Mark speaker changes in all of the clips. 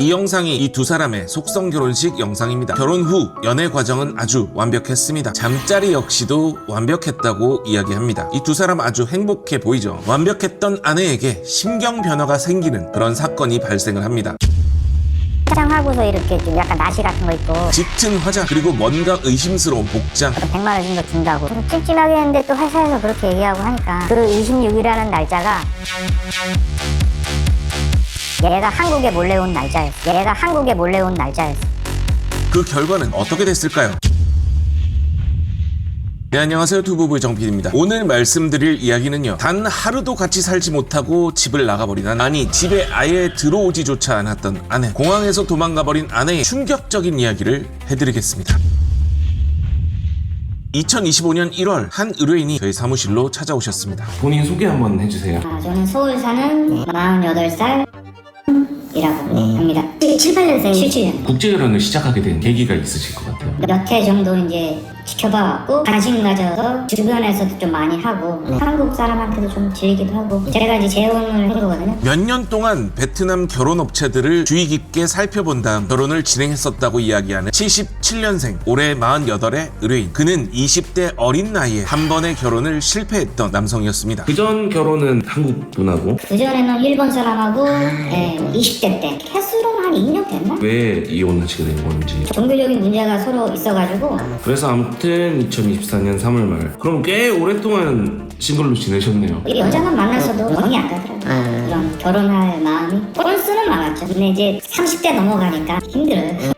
Speaker 1: 이 영상이 이 두 사람의 속성 결혼식 영상입니다. 결혼 후 연애 과정은 아주 완벽했습니다. 잠자리 역시도 완벽했다고 이야기합니다. 이 두 사람 아주 행복해 보이죠. 완벽했던 아내에게 심경 변화가 생기는 그런 사건이 발생을 합니다.
Speaker 2: 화장하고서 이렇게 좀 약간 나시 같은 거 있고
Speaker 1: 짙은 화장 그리고 뭔가 의심스러운 복장
Speaker 2: 100만 원 정도 준다고 좀 찜찜하게 했는데 또 회사에서 그렇게 얘기하고 하니까 그 26이라는 날짜가 얘가 한국에 몰래 온 날짜였어 얘가 한국에 몰래 온 날짜였어
Speaker 1: 그 결과는 어떻게 됐을까요? 네, 안녕하세요. 투부부의 정PD입니다. 오늘 말씀드릴 이야기는요. 단 하루도 같이 살지 못하고 집을 나가버린 아내. 아니, 집에 아예 들어오지조차 않았던 아내. 공항에서 도망가버린 아내의 충격적인 이야기를 해드리겠습니다. 2025년 1월 한 의뢰인이 저희 사무실로 찾아오셨습니다.
Speaker 3: 본인 소개 한번 해주세요.
Speaker 2: 아, 저는 서울 사는 48살 이라고 합니다. 7, 8년생. 77년.
Speaker 3: 국제 결혼을 시작하게 된 계기가 있으실 것 같아요.
Speaker 2: 몇 해 정도 이제 지켜봐왔고 관심 가져서 주변에서도 좀 많이 하고 한국 사람한테도 좀 질리기도 하고 제가 이제 재혼을 해보거든요.
Speaker 1: 몇 년 동안 베트남 결혼 업체들을 주의 깊게 살펴본 다음 결혼을 진행했었다고 이야기하는 77년생 올해 48의 의뢰인 그는 20대 어린 나이에 한 번의 결혼을 실패했던 남성이었습니다.
Speaker 3: 그전 결혼은 한국 분하고?
Speaker 2: 그전에는 일본 사람하고 예, 20대 때. 횟수로는 한 2년 됐나?
Speaker 3: 왜 이혼하시게 된 건지.
Speaker 2: 종교적인 문제가 서로 있어가지고.
Speaker 3: 그래서 아무 튼 2024년 3월 말. 그럼 꽤 오랫동안 싱글로 지내셨네요.
Speaker 2: 이 여자만 만나서도 정이 안 가더라고요 그런 결혼할 마음이 꼴수는 많았죠 근데 이제 30대 넘어가니까 힘들어요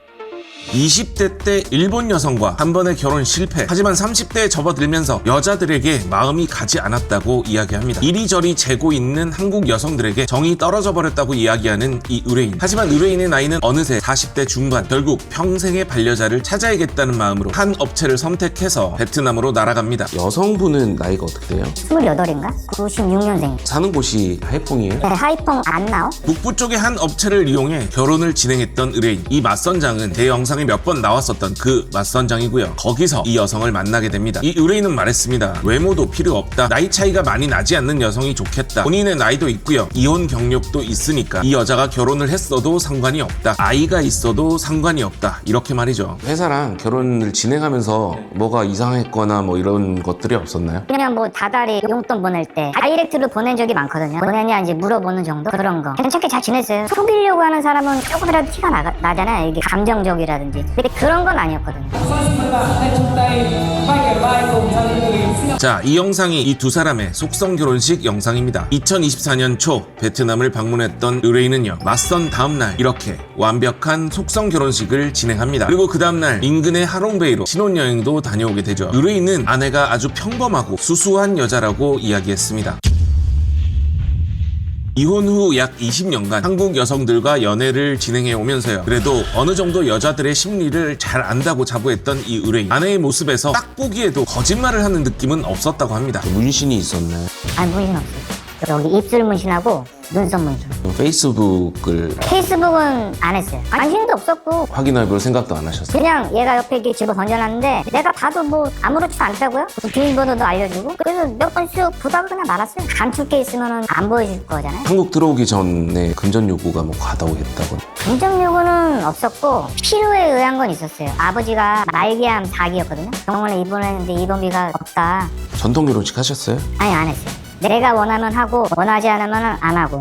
Speaker 1: 20대 때 일본 여성과 한 번의 결혼 실패 하지만 30대에 접어들면서 여자들에게 마음이 가지 않았다고 이야기합니다 이리저리 재고 있는 한국 여성들에게 정이 떨어져 버렸다고 이야기하는 이 의뢰인 하지만 의뢰인의 나이는 어느새 40대 중반 결국 평생의 반려자를 찾아야겠다는 마음으로 한 업체를 선택해서 베트남으로 날아갑니다
Speaker 4: 여성분은 나이가 어떻게 돼요?
Speaker 2: 28인가? 96년생
Speaker 4: 사는 곳이 하이퐁이에요?
Speaker 2: 하이퐁 안 나오?
Speaker 1: 북부 쪽의 한 업체를 이용해 결혼을 진행했던 의뢰인. 이 맞선장은 제 영상 에몇번 나왔었던 그 맞선장이고요. 거기서 이 여성을 만나게 됩니다. 이 의뢰인은 말했습니다. 외모도 필요 없다. 나이 차이가 많이 나지 않는 여성이 좋겠다. 본인의 나이도 있고요. 이혼 경력도 있으니까 이 여자가 결혼을 했어도 상관이 없다. 아이가 있어도 상관이 없다. 이렇게 말이죠.
Speaker 4: 회사랑 결혼을 진행하면서 뭐가 이상했거나 뭐 이런 것들이 없었나요?
Speaker 2: 그냥 뭐 다달이 용돈 보낼 때 다이렉트로 보낸 적이 많거든요. 보내냐 이제 물어보는 정도 그런 거. 괜찮게 잘 지냈어요. 속이려고 하는 사람은 조금이라도 티가 나, 나잖아요. 이게 감정적이라든지. 근데 그런 건 아니었거든요.
Speaker 1: 자, 이 영상이 이 두 사람의 속성 결혼식 영상입니다. 2024년 초 베트남을 방문했던 의뢰인은요, 맞선 다음날 이렇게 완벽한 속성 결혼식을 진행합니다. 그리고 그 다음날 인근의 하롱베이로 신혼여행도 다녀오게 되죠. 의뢰인은 아내가 아주 평범하고 수수한 여자라고 이야기했습니다. 이혼 후 약 20년간 한국 여성들과 연애를 진행해 오면서요. 그래도 어느 정도 여자들의 심리를 잘 안다고 자부했던 이 의뢰인. 아내의 모습에서 딱 보기에도 거짓말을 하는 느낌은 없었다고 합니다.
Speaker 4: 문신이 있었나요?
Speaker 2: 아니 문신 없어요. 여기 입술 문신하고 눈썹 문신.
Speaker 4: 페이스북을
Speaker 2: 페이스북은 안 했어요. 관심도 없었고
Speaker 4: 확인해볼 생각도 안 하셨어요?
Speaker 2: 그냥 얘가 옆에 이렇게 집어 던져놨는데 내가 봐도 뭐 아무렇지도 않다고요. 그 비밀번호도 알려주고 그래서 몇 번 쭉 보다가 그냥 말았어요. 감출 있으면 안 보여줄 거잖아요.
Speaker 4: 한국 들어오기 전에 금전 요구가 뭐 과다했다고
Speaker 2: 감정 요구는 없었고 필요에 의한 건 있었어요. 아버지가 말기암 4기였거든요. 병원에 입원했는데 입원비가 없다.
Speaker 4: 전통 결혼식 하셨어요?
Speaker 2: 아니 안 했어요. 내가 원하면 하고 원하지 않으면 안 하고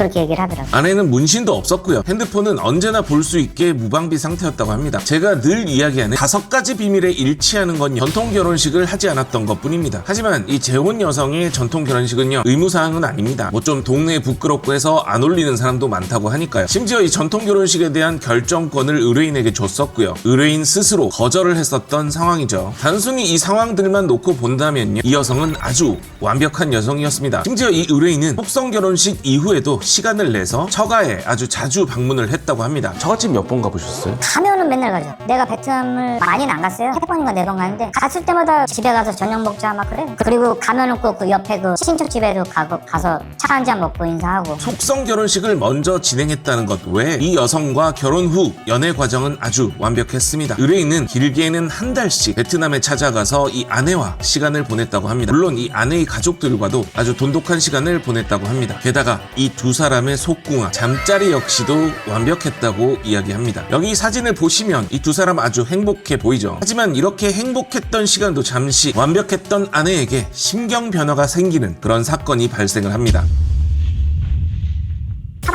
Speaker 2: 그렇게 얘기를 하더라고요.
Speaker 1: 아내는 문신도 없었고요. 핸드폰은 언제나 볼 수 있게 무방비 상태였다고 합니다. 제가 늘 이야기하는 다섯 가지 비밀에 일치하는 건 전통 결혼식을 하지 않았던 것 뿐입니다. 하지만 이 재혼 여성의 전통 결혼식은요, 의무사항은 아닙니다. 뭐 좀 동네에 부끄럽고 해서 안 올리는 사람도 많다고 하니까요. 심지어 이 전통 결혼식에 대한 결정권을 의뢰인에게 줬었고요. 의뢰인 스스로 거절을 했었던 상황이죠. 단순히 이 상황들만 놓고 본다면요, 이 여성은 아주 완벽한 여성이었습니다. 심지어 이 의뢰인은 속성 결혼식 이후에도 시간을 내서 처가에 아주 자주 방문을 했다고 합니다.
Speaker 4: 처갓집 몇 번 가보셨어요?
Speaker 2: 가면은 맨날 가죠. 내가 베트남을 많이는 안 갔어요. 세 번인가 네 번 갔는데 갔을 때마다 집에 가서 저녁 먹자 막 그래. 그리고 가면은 꼭 그 옆에 그 친척 집에도 가고 가서 차 한 잔 먹고 인사하고.
Speaker 1: 속성 결혼식을 먼저 진행했다는 것 외에 이 여성과 결혼 후 연애 과정은 아주 완벽했습니다. 의뢰인은 길게는 한 달씩 베트남에 찾아가서 이 아내와 시간을 보냈다고 합니다. 물론 이 아내의 가족들과도 아주 돈독한 시간을 보냈다고 합니다. 게다가 이 두 사람의 속궁합, 잠자리 역시도 완벽했다고 이야기합니다. 여기 사진을 보시면 이 두 사람 아주 행복해 보이죠. 하지만 이렇게 행복했던 시간도 잠시 완벽했던 아내에게 심경 변화가 생기는 그런 사건이 발생을 합니다.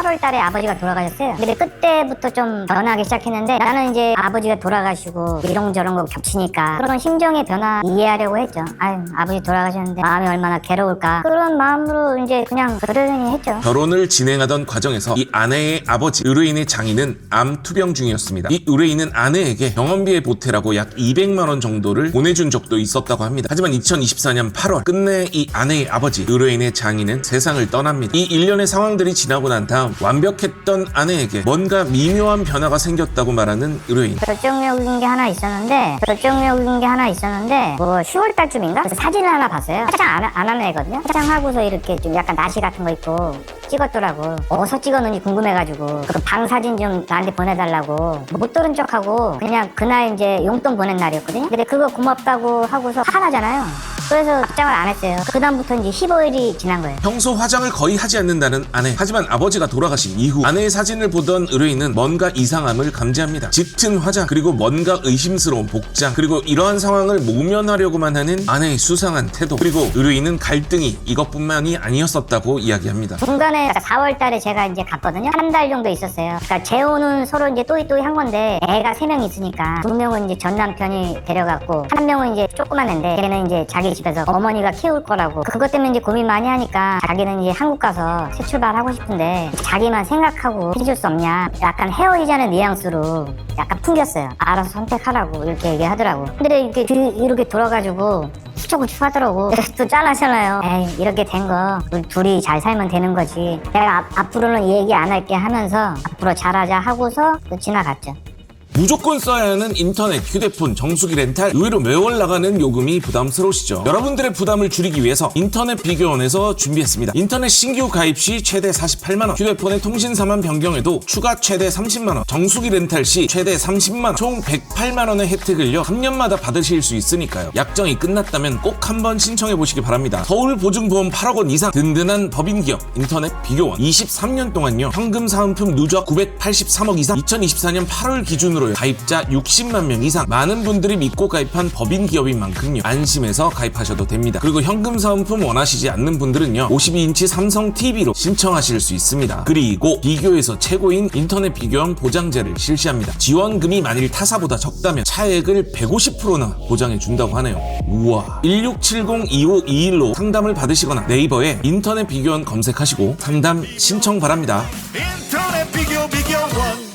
Speaker 2: 8월 달에 아버지가 돌아가셨어요. 근데 그때부터 좀 변하기 시작했는데 나는 이제 아버지가 돌아가시고 이런저런 거 겹치니까 그런 심정의 변화 이해하려고 했죠. 아유, 아버지 돌아가셨는데 마음이 얼마나 괴로울까. 그런 마음으로 이제 그냥 그러려니 했죠.
Speaker 1: 결혼을 진행하던 과정에서 이 아내의 아버지 의뢰인의 장인은 암 투병 중이었습니다. 이 의뢰인은 아내에게 병원비에 보태라고 약 200만 원 정도를 보내준 적도 있었다고 합니다. 하지만 2024년 8월 끝내 이 아내의 아버지 의뢰인의 장인은 세상을 떠납니다. 이 일련의 상황들이 지나고 난 다음 완벽했던 아내에게 뭔가 미묘한 변화가 생겼다고 말하는 의뢰인.
Speaker 2: 결정적인 게 하나 있었는데 결정적인 게 하나 있었는데 뭐 10월 달쯤인가? 그래서 사진을 하나 봤어요. 화장 안, 안 하는 애거든요. 화장하고서 이렇게 좀 약간 나시 같은 거 입고 찍었더라고. 어디서 찍었는지 궁금해가지고 그방 사진 좀 나한테 보내달라고. 못 들은 척하고 그냥 그날 이제 용돈 보낸 날이었거든요. 근데 그거 고맙다고 하고서 화나잖아요 그래서 답장을 안 했어요 그 다음부터 이제 15일이 지난 거예요
Speaker 1: 평소 화장을 거의 하지 않는다는 아내. 하지만 아버지가 돌아가신 이후 아내의 사진을 보던 의뢰인은 뭔가 이상함을 감지합니다. 짙은 화장 그리고 뭔가 의심스러운 복장 그리고 이러한 상황을 모면하려고만 하는 아내의 수상한 태도 그리고 의뢰인은 갈등이 이것뿐만이 아니었었다고 이야기합니다.
Speaker 2: 중간에 4월 달에 제가 이제 갔거든요. 한 달 정도 있었어요. 그러니까 재혼은 서로 이제 또이또이 한 건데 애가 세명 있으니까 두 명은 이제 전 남편이 데려갔고 한 명은 이제 조그만 애인데 걔는 이제 자기 집에서 어머니가 키울 거라고 그것 때문에 이제 고민 많이 하니까 자기는 이제 한국 가서 새 출발하고 싶은데 자기만 생각하고 해줄 수 없냐 약간 헤어지자는 뉘앙스로 약간 풍겼어요. 알아서 선택하라고 이렇게 얘기하더라고. 근데 이렇게 뒤- 이렇게 돌아가지고 후쩍후쩍 하더라고. 또 짠하잖아요. 에이, 이렇게 된 거, 우리 둘이 잘 살면 되는 거지. 내가 앞, 앞으로는 얘기 안 할게 하면서 앞으로 잘하자 하고서 또 지나갔죠.
Speaker 1: 무조건 써야 하는 인터넷, 휴대폰, 정수기 렌탈 의외로 매월 나가는 요금이 부담스러우시죠? 여러분들의 부담을 줄이기 위해서 인터넷 비교원에서 준비했습니다. 인터넷 신규 가입 시 최대 48만원, 휴대폰의 통신사만 변경해도 추가 최대 30만원, 정수기 렌탈 시 최대 30만원, 총 108만원의 혜택을요 3년마다 받으실 수 있으니까요. 약정이 끝났다면 꼭 한번 신청해 보시기 바랍니다. 서울 보증보험 8억 원 이상 든든한 법인기업 인터넷 비교원 23년 동안요 현금 사은품 누적 983억 이상 2024년 8월 기준으로 가입자 60만 명 이상 많은 분들이 믿고 가입한 법인 기업인 만큼요 안심해서 가입하셔도 됩니다. 그리고 현금 사은품 원하시지 않는 분들은요 52인치 삼성 TV로 신청하실 수 있습니다. 그리고 비교에서 최고인 인터넷 비교형 보장제를 실시합니다. 지원금이 만일 타사보다 적다면 차액을 150%나 보장해 준다고 하네요. 우와 1670-2521로 상담을 받으시거나 네이버에 인터넷 비교원 검색하시고 상담 신청 바랍니다.
Speaker 5: 인터넷 비교 비교원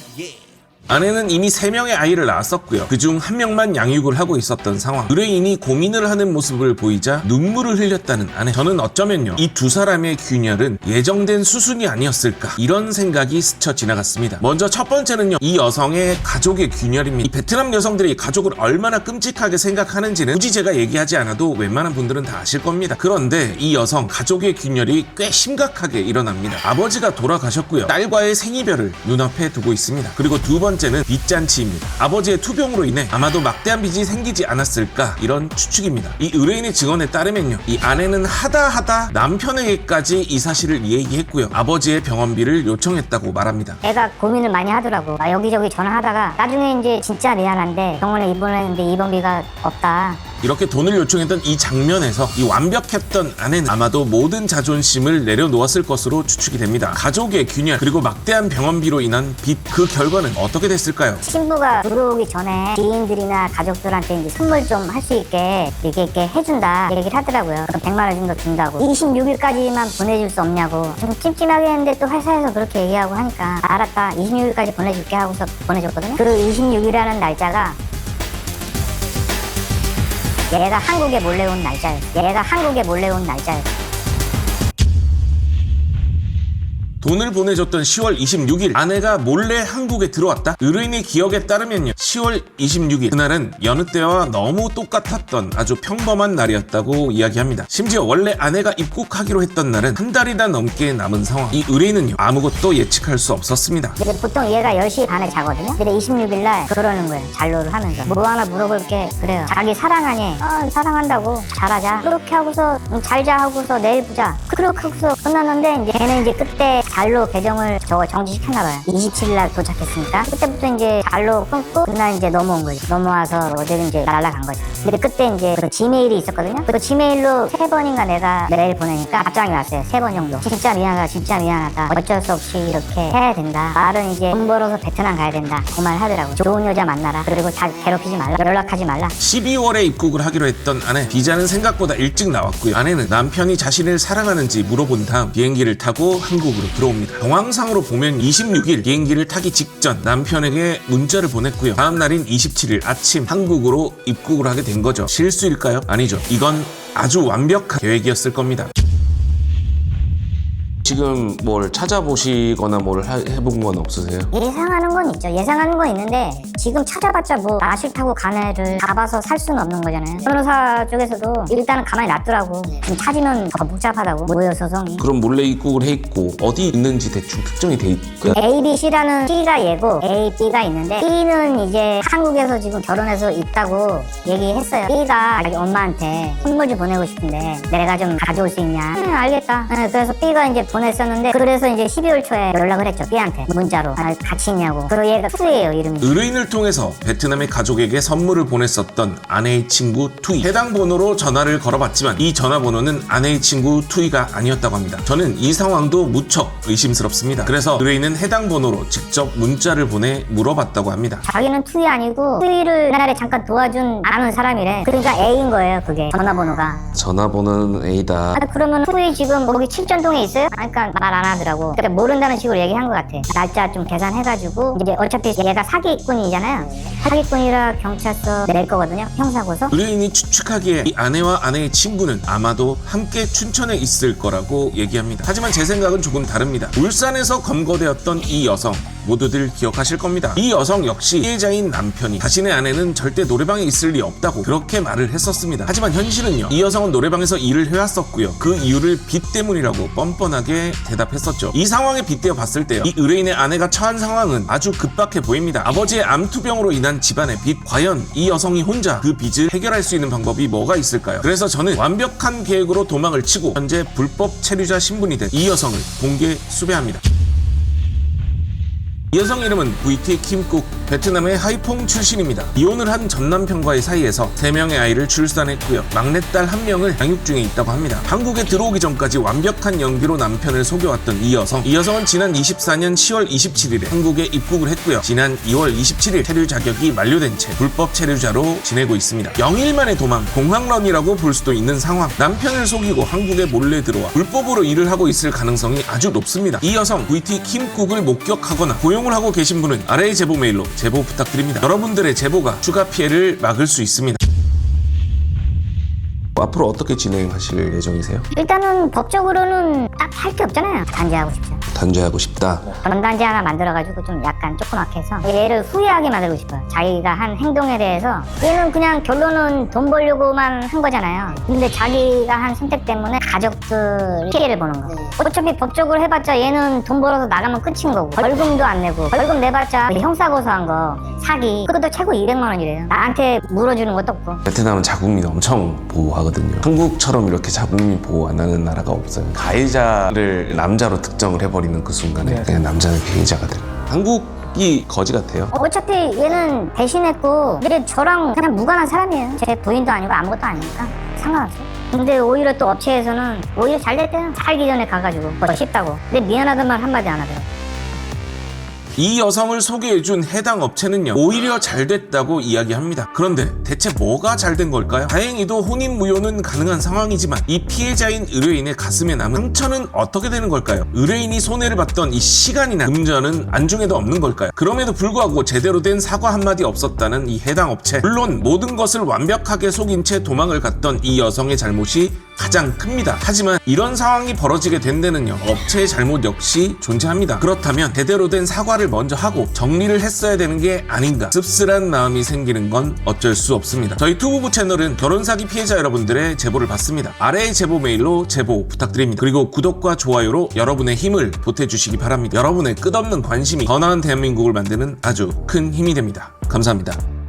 Speaker 1: 아내는 이미 3명의 아이를 낳았었고요. 그중 한 명만 양육을 하고 있었던 상황. 의뢰인이 고민을 하는 모습을 보이자 눈물을 흘렸다는 아내. 저는 어쩌면요. 이 두 사람의 균열은 예정된 수순이 아니었을까. 이런 생각이 스쳐 지나갔습니다. 먼저 첫 번째는요. 이 여성의 가족의 균열입니다. 이 베트남 여성들이 가족을 얼마나 끔찍하게 생각하는지는 굳이 제가 얘기하지 않아도 웬만한 분들은 다 아실 겁니다. 그런데 이 여성 가족의 균열이 꽤 심각하게 일어납니다. 아버지가 돌아가셨고요. 딸과의 생이별을 눈앞에 두고 있습니다. 그리고 두 번째 는 빚잔치입니다. 아버지의 투병으로 인해 아마도 막대한 빚이 생기지 않았을까 이런 추측입니다. 이 의뢰인의 증언에 따르면요. 이 아내는 하다 하다 남편에게까지 이 사실을 얘기했고요. 아버지의 병원비를 요청했다고 말합니다.
Speaker 2: 애가 고민을 많이 하더라고. 아, 여기저기 전화하다가 나중에 이제 진짜 미안한데 병원에 입원했는데 입원비가 없다.
Speaker 1: 이렇게 돈을 요청했던 이 장면에서 이 완벽했던 아내는 아마도 모든 자존심을 내려놓았을 것으로 추측이 됩니다. 가족의 균열 그리고 막대한 병원비로 인한 빚 그 결과는 어떻게 됐을까요?
Speaker 2: 신부가 들어오기 전에 지인들이나 가족들한테 이제 선물 좀 할 수 있게 이렇게, 이렇게 해준다 얘기를 하더라고요. 그럼 100만 원 정도 준다고. 26일까지만 보내줄 수 없냐고. 좀 찜찜하게 했는데 또 회사에서 그렇게 얘기하고 하니까 알았다. 26일까지 보내줄게 하고서 보내줬거든요. 그 26일이라는 날짜가 얘가 한국에 몰래 온 날짜예요. 얘가 한국에 몰래 온 날짜예요.
Speaker 1: 돈을 보내줬던 10월 26일 아내가 몰래 한국에 들어왔다? 의뢰인의 기억에 따르면요 10월 26일 그날은 여느 때와 너무 똑같았던 아주 평범한 날이었다고 이야기합니다 심지어 원래 아내가 입국하기로 했던 날은 한 달이나 넘게 남은 상황 이 의뢰인은요 아무것도 예측할 수 없었습니다
Speaker 2: 근데 보통 얘가 10시 반에 자거든요. 근데 26일 날 그러는 거예요. 잔로를 하면서. 뭐 하나 물어볼게. 그래요. 자기 사랑하니? 어, 사랑한다고. 잘하자. 그렇게 하고서 음, 잘자 하고서 내일 보자. 그렇게 하고서 끝났는데 이제 걔는 이제 그때 잘로 계정을 저거 정지시켰나봐요. 27일날 도착했으니까. 그때부터 이제 잘로 끊고 그날 이제 넘어온 거지. 넘어와서 어제는 이제 날라간 거죠 근데 그때 이제 그 지메일이 있었거든요. 그 지메일로 세 번인가 내가 메일 보내니까 답장이 왔어요. 세 번 정도. 진짜 미안하다 진짜 미안하다. 어쩔 수 없이 이렇게 해야 된다. 말은 이제 돈 벌어서 베트남 가야 된다. 그 말 하더라고. 좋은 여자 만나라. 그리고 다 괴롭히지 말라. 연락하지 말라.
Speaker 1: 12월에 입국을 하기로 했던 아내. 비자는 생각보다 일찍 나왔고요. 아내는 남편이 자신을 사랑하는지 물어본 다음 비행기를 타고 한국으로 들어옵니다. 동항상으로 보면 26일 비행기를 타기 직전 남편에게 문자를 보냈고요. 다음 날인 27일 아침 한국으로 입국을 하게 된 거죠. 실수일까요? 아니죠. 이건 아주 완벽한 계획이었을 겁니다
Speaker 4: 지금 뭘 찾아보시거나 뭘 하- 해본 건 없으세요?
Speaker 2: 예상하는 건 있죠. 예상하는 건 있는데 지금 찾아봤자 뭐 아실 타고 간 애를 잡아서 살 수는 없는 거잖아요. 변호사 쪽에서도 일단은 가만히 놔두라고 좀 찾으면 더 복잡하다고 모여 소송이.
Speaker 4: 그럼 몰래 입국을 해 있고 어디 있는지 대충 특정이 돼 있고
Speaker 2: A, B, C라는 C가 얘고 A, B가 있는데 B는 이제 한국에서 지금 결혼해서 있다고 얘기했어요. B가 자기 엄마한테 선물 좀 보내고 싶은데 내가 좀 가져올 수 있냐? 응, 알겠다. 응, 그래서 B가 이제 보냈었는데 그래서 이제 12월 초에 연락을 했죠. B한테 문자로 아, 같이 있냐고. 그리고 얘가 투예요 이름이.
Speaker 1: 의뢰인을 통해서 베트남의 가족에게 선물을 보냈었던 아내의 친구 투이 해당 번호로 전화를 걸어봤지만 이 전화번호는 아내의 친구 투이가 아니었다고 합니다 저는 이 상황도 무척 의심스럽습니다 그래서 의뢰인은 해당 번호로 직접 문자를 보내 물어봤다고 합니다
Speaker 2: 자기는 투이 아니고 투이를 옛날에 잠깐 도와준 아는 사람이래. 그러니까 A인 거예요, 그게 전화번호가.
Speaker 4: 전화번호는 A다
Speaker 2: 아, 그러면 투이 지금 거기 칠전동에 있어요? 아, 그러니까 말 안 하더라고. 그러니까 모른다는 식으로 얘기한 것 같아. 날짜 좀 계산해가지고 이제 어차피 얘가 사기꾼이잖아요. 사기꾼이라 경찰서 낼 거거든요. 형사고소.
Speaker 1: 의뢰인이 추측하기에 이 아내와 아내의 친구는 아마도 함께 춘천에 있을 거라고 얘기합니다 하지만 제 생각은 조금 다릅니다 울산에서 검거되었던 이 여성 모두들 기억하실 겁니다. 이 여성 역시 피해자인 남편이 자신의 아내는 절대 노래방에 있을 리 없다고 그렇게 말을 했었습니다. 하지만 현실은요. 이 여성은 노래방에서 일을 해왔었고요. 그 이유를 빚 때문이라고 뻔뻔하게 대답했었죠. 이 상황에 빗대어 봤을 때요. 이 의뢰인의 아내가 처한 상황은 아주 급박해 보입니다. 아버지의 암투병으로 인한 집안의 빚. 과연 이 여성이 혼자 그 빚을 해결할 수 있는 방법이 뭐가 있을까요? 그래서 저는 완벽한 계획으로 도망을 치고 현재 불법 체류자 신분이 된 이 여성을 공개 수배합니다. 이 여성 이름은 VT 킴국 베트남의 하이퐁 출신입니다. 이혼을 한 전 남편과의 사이에서 3명의 아이를 출산했고요. 막내딸 한명을 양육 중에 있다고 합니다. 한국에 들어오기 전까지 완벽한 연기로 남편을 속여왔던 이 여성. 이 여성은 지난 24년 10월 27일에 한국에 입국을 했고요. 지난 2월 27일 체류 자격이 만료된 채 불법 체류자로 지내고 있습니다. 0일 만의 도망, 공항런이라고 볼 수도 있는 상황. 남편을 속이고 한국에 몰래 들어와 불법으로 일을 하고 있을 가능성이 아주 높습니다. 이 여성 VT 킴국을 목격하거나 고용 을 하고 계신 분은 아래의 제보 메일로 제보 부탁드립니다. 여러분들의 제보가 추가 피해를 막을 수 있습니다.
Speaker 4: 앞으로 어떻게 진행하실 예정이세요?
Speaker 2: 일단은 법적으로는 딱 할 게 없잖아요. 단죄하고 싶죠.
Speaker 4: 단죄하고 싶다
Speaker 2: 전단지 하나 만들어가지고 좀 약간 조그맣게 해서 얘를 후회하게 만들고 싶어요. 자기가 한 행동에 대해서 얘는 그냥 결론은 돈 벌려고만 한 거잖아요. 근데 자기가 한 선택 때문에 가족들 피해를 보는 거. 어차피 법적으로 해봤자 얘는 돈 벌어서 나가면 끝인 거고 벌금도 안 내고 벌금 내봤자 형사고소한 거 사기 그것도 최고 200만 원이래요. 나한테 물어주는 것도 없고.
Speaker 4: 베트남은 자국민 엄청 보호하거든요. 한국처럼 이렇게 자국민 보호 안 하는 나라가 없어요. 가해자를 남자로 특정을 해버리는 그 순간에 그냥 남자는 피해자가 돼요. 한국 이 거지 같아요.
Speaker 2: 어차피 얘는 배신했고 얘 저랑 그냥 무관한 사람이에요 제 부인도 아니고 아무것도 아니니까 상관없어요 근데 오히려 또 업체에서는 오히려 잘 됐대요 살기 전에 가가지고 뭐 쉽다고 근데 미안하단 말 한마디 안 하더라고
Speaker 1: 이 여성을 소개해준 해당 업체는요 오히려 잘 됐다고 이야기합니다 그런데 대체 뭐가 잘 된 걸까요? 다행히도 혼인 무효는 가능한 상황이지만 이 피해자인 의뢰인의 가슴에 남은 상처는 어떻게 되는 걸까요? 의뢰인이 손해를 봤던 이 시간이나 금전은 안중에도 없는 걸까요? 그럼에도 불구하고 제대로 된 사과 한마디 없었다는 이 해당 업체 물론 모든 것을 완벽하게 속인 채 도망을 갔던 이 여성의 잘못이 가장 큽니다. 하지만 이런 상황이 벌어지게 된 데는요 업체의 잘못 역시 존재합니다. 그렇다면 제대로 된 사과를 먼저 하고 정리를 했어야 되는 게 아닌가 씁쓸한 마음이 생기는 건 어쩔 수 없습니다. 저희 투부부 채널은 결혼 사기 피해자 여러분들의 제보를 받습니다. 아래의 제보 메일로 제보 부탁드립니다. 그리고 구독과 좋아요로 여러분의 힘을 보태주시기 바랍니다. 여러분의 끝없는 관심이 더 나은 대한민국을 만드는 아주 큰 힘이 됩니다. 감사합니다.